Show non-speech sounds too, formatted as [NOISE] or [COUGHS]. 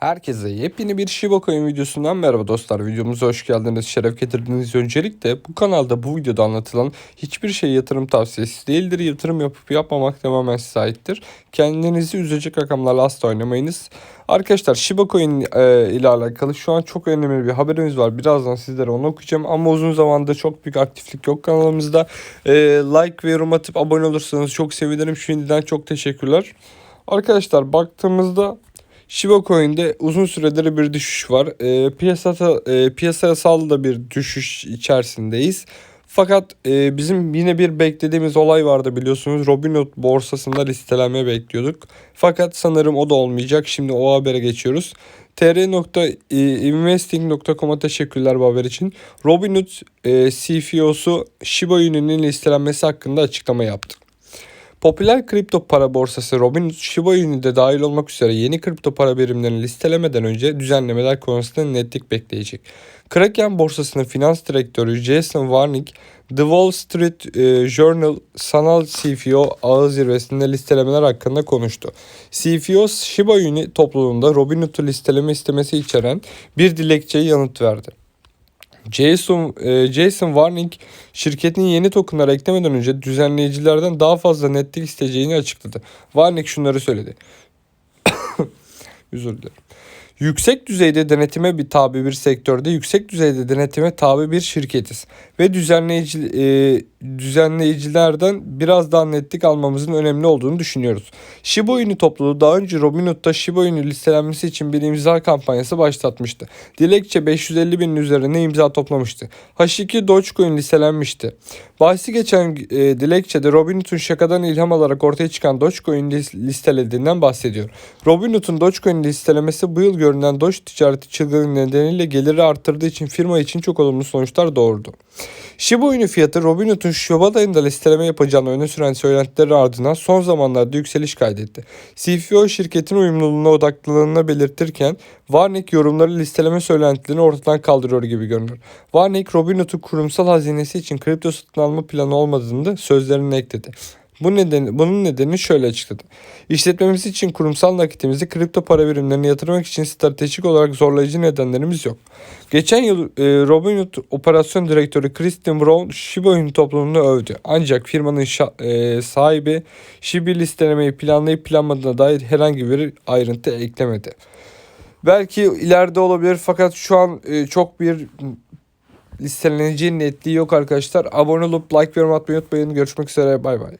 Herkese yepyeni bir Shiba Coin videosundan merhaba dostlar. Videomuza hoş geldiniz. Şeref getirdiniz. Öncelikle bu kanalda bu videoda anlatılan hiçbir şey yatırım tavsiyesi değildir. Yatırım yapıp yapmamak tamamen size aittir. Kendinizi üzecek rakamlarla asla oynamayınız. Arkadaşlar Shiba Coin e, ile alakalı şu an çok önemli bir haberimiz var. Birazdan sizlere onu okuyacağım ama uzun zamanda çok büyük aktiflik yok kanalımızda. E, like ve yorum atıp abone olursanız çok sevinirim. Şimdiden çok teşekkürler. Arkadaşlar baktığımızda Shiba Coin'de uzun süredir bir düşüş var. E, piyasada e, piyasasal da bir düşüş içerisindeyiz. Fakat e, bizim yine bir beklediğimiz olay vardı biliyorsunuz. Robinhood borsasında listelenme bekliyorduk. Fakat sanırım o da olmayacak. Şimdi o habere geçiyoruz. tr.investing.com'a teşekkürler bu haber için. Robinhood e, CFO'su Shiba Inu'nun listelenmesi hakkında açıklama yaptı. Popüler kripto para borsası Robinhood, Shiba Inu'da dahil olmak üzere yeni kripto para birimlerini listelemeden önce düzenlemeler konusunda netlik bekleyecek. Kraken borsasının finans direktörü Jason Warnick, The Wall Street e, Journal sanal CFO ağı zirvesinde listelemeler hakkında konuştu. CFO Shiba Inu topluluğunda Robinhood'u listeleme istemesi içeren bir dilekçeye yanıt verdi. Jason, e, Jason Warnick şirketin yeni tokenlara eklemeden önce düzenleyicilerden daha fazla netlik isteyeceğini açıkladı. Warnick şunları söyledi. [COUGHS] Özür. Yüksek düzeyde denetime bir tabi bir sektörde yüksek düzeyde denetime tabi bir şirketiz ve düzenleyici e, düzenleyicilerden biraz daha netlik almamızın önemli olduğunu düşünüyoruz. Shiba Inu topluluğu daha önce Robinhood'da Shiba Inu listelenmesi için bir imza kampanyası başlatmıştı. Dilekçe 550 binin üzerine imza toplamıştı. H2 Dogecoin listelenmişti. Bahsi geçen e, dilekçede Robinhood'un şakadan ilham alarak ortaya çıkan Dogecoin listelediğinden bahsediyor. Robinhood'un Dogecoin listelemesi bu yıl görünen Doge ticareti çılgınlığı nedeniyle geliri arttırdığı için firma için çok olumlu sonuçlar doğurdu. Shiba Inu fiyatı Robinhood'un Şubat ayında listeleme yapacağını öne süren söylentileri ardından son zamanlarda yükseliş kaydetti. CFO şirketin uyumluluğuna odaklılığını belirtirken Warnick yorumları listeleme söylentilerini ortadan kaldırıyor gibi görünüyor. Warnick Robinhood'un kurumsal hazinesi için kripto satın alma planı olmadığını da sözlerine ekledi. Bu nedeni, bunun nedenini şöyle açıkladı. İşletmemiz için kurumsal nakitimizi kripto para birimlerine yatırmak için stratejik olarak zorlayıcı nedenlerimiz yok. Geçen yıl e, Robinhood operasyon direktörü Kristin Brown Shiba Inu toplumunu övdü. Ancak firmanın şa- e, sahibi Shiba listelemeyi planlayıp planladığına dair herhangi bir ayrıntı eklemedi. Belki ileride olabilir fakat şu an e, çok bir listeleneceği netliği yok arkadaşlar. Abone olup like ve yorum atmayı unutmayın. Görüşmek üzere. Bay bay.